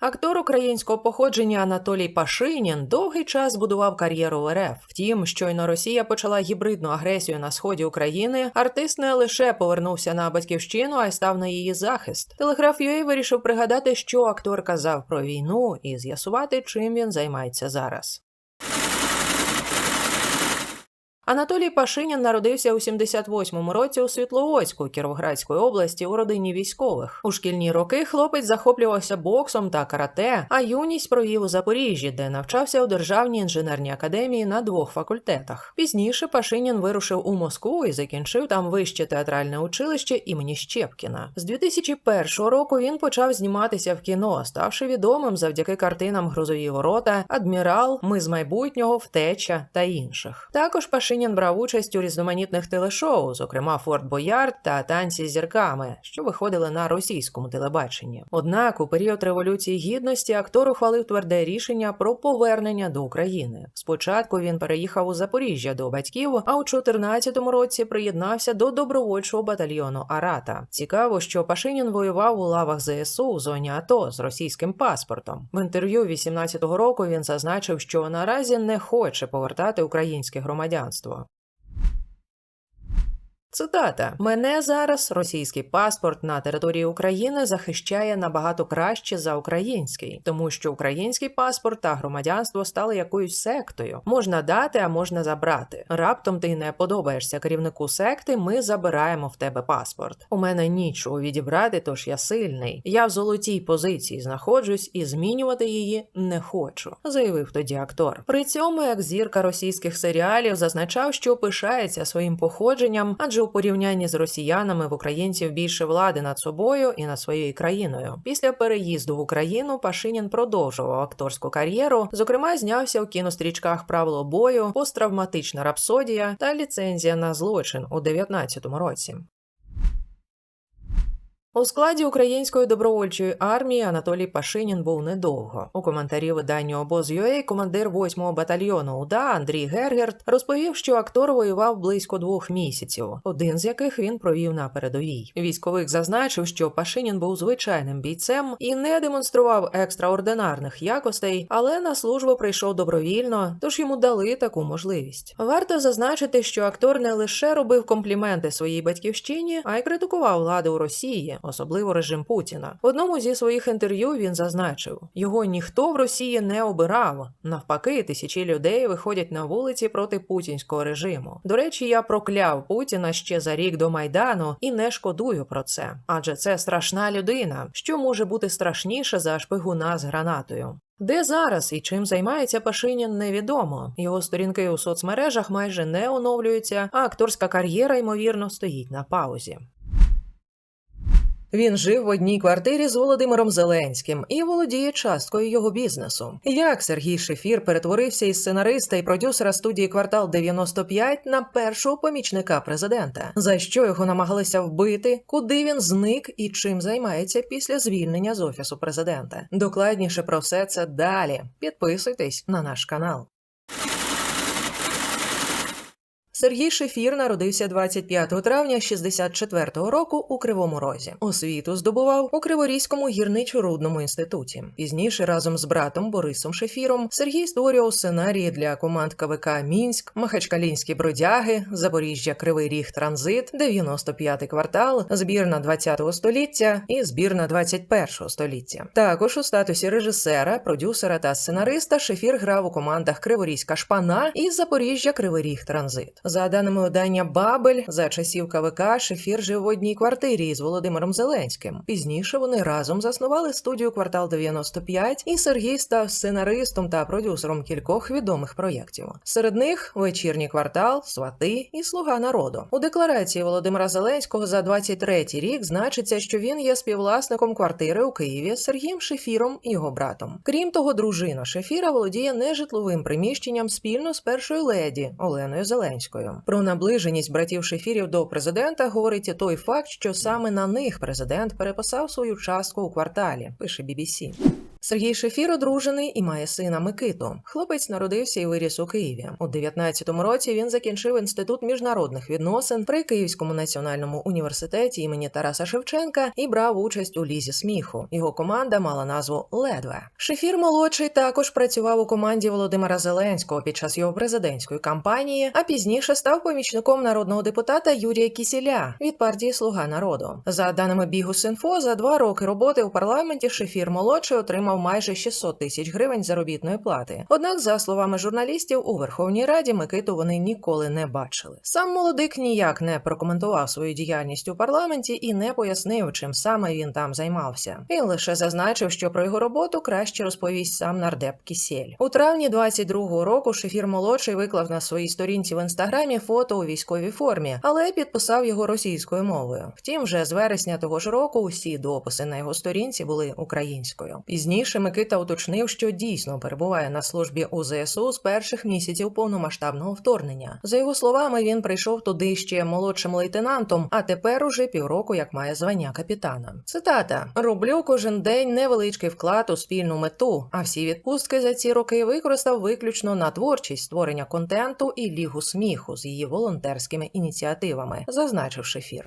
Актор українського походження Анатолій Пашинін довгий час будував кар'єру в РФ. Втім, щойно Росія почала гібридну агресію на сході України. Артист не лише повернувся на батьківщину, а й став на її захист. Телеграф Юей вирішив пригадати, що актор казав про війну, і з'ясувати, чим він займається зараз. Анатолій Пашинін народився у 78-му році у Світловодську Кіровоградської області у родині військових. У шкільні роки хлопець захоплювався боксом та карате, а юність провів у Запоріжжі, де навчався у державній інженерній академії на двох факультетах. Пізніше Пашинін вирушив у Москву і закінчив там вище театральне училище імені Щепкіна. З 2001 року він почав зніматися в кіно, ставши відомим завдяки картинам Грозові ворота, Адмірал, Ми з майбутнього, Втеча та інших. Також Пашинін брав участь у різноманітних телешоу, зокрема Форт Боярд та Танці з зірками, що виходили на російському телебаченні. Однак у період революції гідності актор ухвалив тверде рішення про повернення до України. Спочатку він переїхав у Запоріжжя до батьків, а у 2014 році приєднався до добровольчого батальйону Арата. Цікаво, що Пашинін воював у лавах ЗСУ у зоні АТО з російським паспортом. В інтерв'ю 18-го року він зазначив, що наразі не хоче повертати українське громадянство людства Цитата: мене зараз російський паспорт на території України захищає набагато краще за український, тому що український паспорт та громадянство стали якоюсь сектою. Можна дати, а можна забрати. Раптом ти не подобаєшся керівнику секти. Ми забираємо в тебе паспорт. У мене нічого відібрати, тож я сильний. Я в золотій позиції знаходжусь і змінювати її не хочу, заявив тоді актор. При цьому як зірка російських серіалів зазначав, що пишається своїм походженням, адже у порівнянні з росіянами в українців більше влади над собою і над своєю країною. Після переїзду в Україну Пашинін продовжував акторську кар'єру. Зокрема, знявся у кінострічках Правило бою, посттравматична рапсодія та ліцензія на злочин у 19-му році. У складі української добровольчої армії Анатолій Пашинін був недовго. У коментарі виданню обоз.ua командир 8-го батальйону УДА Андрій Гергерт розповів, що актор воював близько двох місяців, один з яких він провів на передовій. Військовик зазначив, що Пашинін був звичайним бійцем і не демонстрував екстраординарних якостей, але на службу прийшов добровільно, тож йому дали таку можливість. Варто зазначити, що актор не лише робив компліменти своїй батьківщині, а й критикував влади у Росії особливо режим Путіна. В одному зі своїх інтерв'ю він зазначив: його ніхто в Росії не обирав. Навпаки, тисячі людей виходять на вулиці проти путінського режиму. До речі, я прокляв Путіна ще за рік до майдану і не шкодую про це, адже це страшна людина. Що може бути страшніше за шпигуна з гранатою? Де зараз і чим займається Пашинін, невідомо. Його сторінки у соцмережах майже не оновлюються, а акторська кар'єра, ймовірно, стоїть на паузі. Він жив в одній квартирі з Володимиром Зеленським і володіє часткою його бізнесу. Як Сергій Шефір перетворився із сценариста і продюсера студії Квартал 95 на першого помічника президента, за що його намагалися вбити, куди він зник і чим займається після звільнення з офісу президента. Докладніше про все це далі. Підписуйтесь на наш канал. Сергій Шефір народився 25 травня 64-го року у Кривому Розі. Освіту здобував у Криворізькому гірничо-рудному інституті. Пізніше разом з братом Борисом Шефіром Сергій створював сценарії для команд КВК Мінськ, Махачкалінські бродяги, Запоріжжя Кривий Ріг Транзит, 95-й квартал, збірна 20-го століття і збірна 21-го століття. Також у статусі режисера, продюсера та сценариста Шефір грав у командах Криворізька Шпана і Запоріжжя Кривий Ріг Транзит. За даними видання Бабель, за часів КВК Шефір жив в одній квартирі з Володимиром Зеленським. Пізніше вони разом заснували студію Квартал 95, і Сергій став сценаристом та продюсером кількох відомих проєктів. Серед них вечірній квартал, свати і слуга народу. У декларації Володимира Зеленського за 23-й рік значиться, що він є співвласником квартири у Києві з Сергієм Шефіром і його братом. Крім того, дружина Шефіра володіє нежитловим приміщенням спільно з першою леді Оленою Зеленською. Про наближеність братів Шефірів до президента говорить той факт, що саме на них президент переписав свою частку у кварталі. Пише BBC. Сергій Шефір одружений і має сина Микиту. Хлопець народився і виріс у Києві. У 19-му році він закінчив інститут міжнародних відносин при Київському національному університеті імені Тараса Шевченка і брав участь у лізі сміху. Його команда мала назву Ледве. Шефір молодший також працював у команді Володимира Зеленського під час його президентської кампанії, а пізніше став помічником народного депутата Юрія Кісіля від партії Слуга народу. За даними Бігус.Інфо, за два роки роботи у парламенті Шефір молодший отримав майже 600 тисяч гривень заробітної плати. Однак, за словами журналістів, у Верховній Раді Микиту вони ніколи не бачили. Сам молодик ніяк не прокоментував свою діяльність у парламенті і не пояснив, чим саме він там займався. Він лише зазначив, що про його роботу краще розповість сам нардеп Кісєль. У травні 22-го року Шефір молодший виклав на своїй сторінці в інстаграмі фото у військовій формі, але підписав його російською мовою. Втім, вже з вересня того ж року усі дописи на його сторінці були українською. Пізніше Микита уточнив, що дійсно перебуває на службі у ЗСУ з перших місяців повномасштабного вторгнення. За його словами, він прийшов туди ще молодшим лейтенантом, а тепер уже півроку як має звання капітана. Цитата: роблю кожен день невеличкий вклад у спільну мету, а всі відпустки за ці роки використав виключно на творчість створення контенту і лігу сміху з її волонтерськими ініціативами, зазначив Шефір.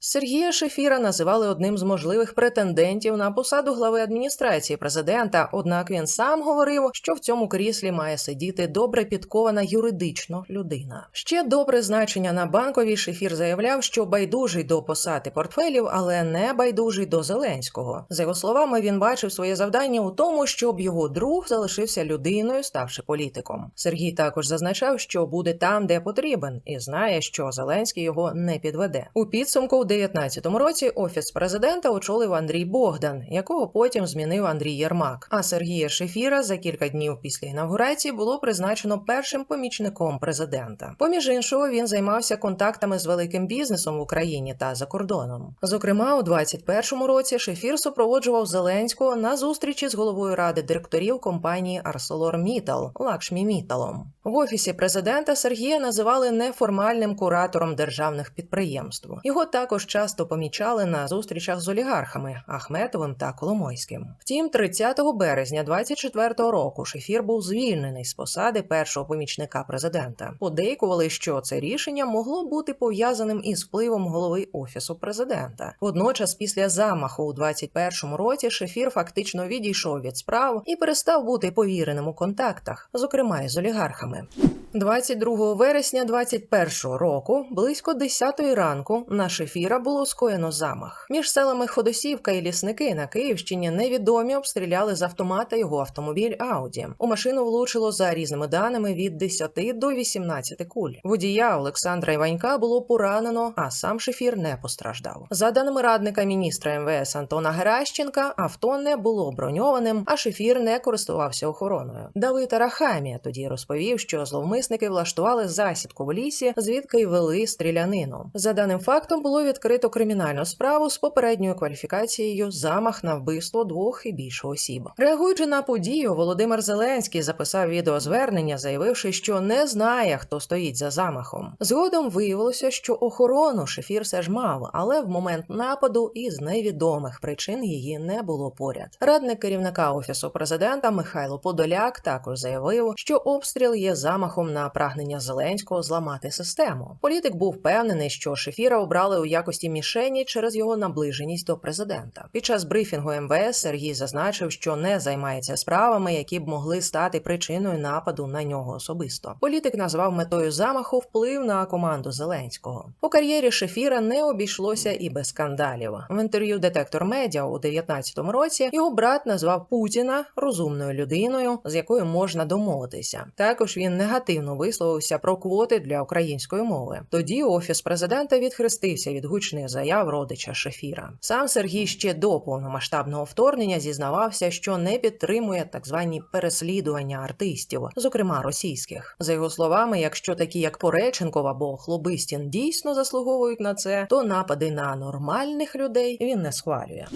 Сергія Шефіра називали одним з можливих претендентів на посаду глави адміністрації президента. Однак він сам говорив, що в цьому кріслі має сидіти добре підкована юридично людина. Ще до призначення на банковій Шефір заявляв, що байдужий до посади портфелів, але не байдужий до Зеленського. За його словами, він бачив своє завдання у тому, щоб його друг залишився людиною, ставши політиком. Сергій також зазначав, що буде там, де потрібен, і знає, що Зеленський його не підведе. У підсумку. 2019 році офіс президента очолив Андрій Богдан, якого потім змінив Андрій Єрмак. А Сергія Шефіра за кілька днів після інавгурації було призначено першим помічником президента. Поміж іншого, він займався контактами з великим бізнесом в Україні та за кордоном. Зокрема, у 2021 році Шефір супроводжував Зеленського на зустрічі з головою ради директорів компанії ArcelorMittal Лакшмі Міталом. В офісі президента Сергія називали неформальним куратором державних підприємств. Його також часто помічали на зустрічах з олігархами Ахметовим та Коломойським. Втім, 30 березня 24-го року Шефір був звільнений з посади першого помічника президента. Подейкували, що це рішення могло бути пов'язаним із впливом голови офісу президента. Водночас, після замаху у 21-му році, Шефір фактично відійшов від справ і перестав бути повіреним у контактах, зокрема із олігархами. 22 вересня 21 року, близько 10 ранку, на шефіра було скоєно замах. Між селами Ходосівка і лісники на Київщині невідомі обстріляли з автомата його автомобіль Ауді. У машину влучило за різними даними від 10 до 18 куль. Водія Олександра Іванька було поранено, а сам шефір не постраждав. За даними радника міністра МВС Антона Геращенка, авто не було броньованим, а шефір не користувався охороною. Давид Арахамія тоді розповів, що зловмисники влаштували засідку в лісі, звідки й вели стрілянину. За даним фактом було відкрито кримінальну справу з попередньою кваліфікацією замах на вбивство двох і більше осіб. Реагуючи на подію, Володимир Зеленський записав відеозвернення, заявивши, що не знає, хто стоїть за замахом. Згодом виявилося, що охорону шефір все ж мав, але в момент нападу із невідомих причин її не було поряд. Радник керівника офісу президента Михайло Подоляк також заявив, що обстріл є замахом на прагнення Зеленського зламати систему. Політик був впевнений, що шефіра обрали у якості мішені через його наближеність до президента. Під час брифінгу МВС Сергій зазначив, що не займається справами, які б могли стати причиною нападу на нього особисто. Політик назвав метою замаху вплив на команду Зеленського. У кар'єрі Шефіра не обійшлося і без скандалів. В інтерв'ю Детектор Медіа у 19-му році його брат назвав Путіна розумною людиною, з якою можна домовитися. Також він негативно висловився про квоти для української мови. Тоді офіс президента відхрестився від гучних заяв родича Шефіра. Сам Сергій ще до повномасштабного вторгнення зізнавався, що не підтримує так звані переслідування артистів, зокрема російських. За його словами, якщо такі як Пореченков або Хлобистін дійсно заслуговують на це, то напади на нормальних людей він не схвалює.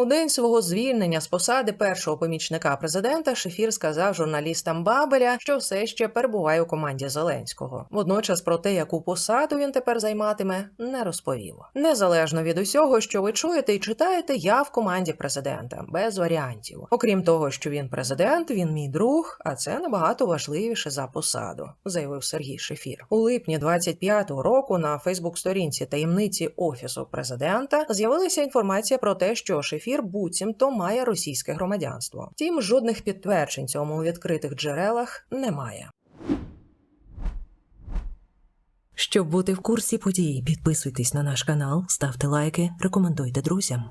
У день свого звільнення з посади першого помічника президента Шефір сказав журналістам Бабеля, що все ще перебуває у команді Зеленського. Водночас про те, яку посаду він тепер займатиме, не розповів. Незалежно від усього, що ви чуєте і читаєте, я в команді президента без варіантів. Окрім того, що він президент, він мій друг, а це набагато важливіше за посаду, заявив Сергій Шефір. У липні 25-го року на Фейсбук-сторінці таємниці офісу президента з'явилася інформація про те, що Шефір буцімто має російське громадянство. Втім, жодних підтверджень цьому у відкритих джерелах немає. Щоб бути в курсі подій, підписуйтесь на наш канал, ставте лайки, рекомендуйте друзям.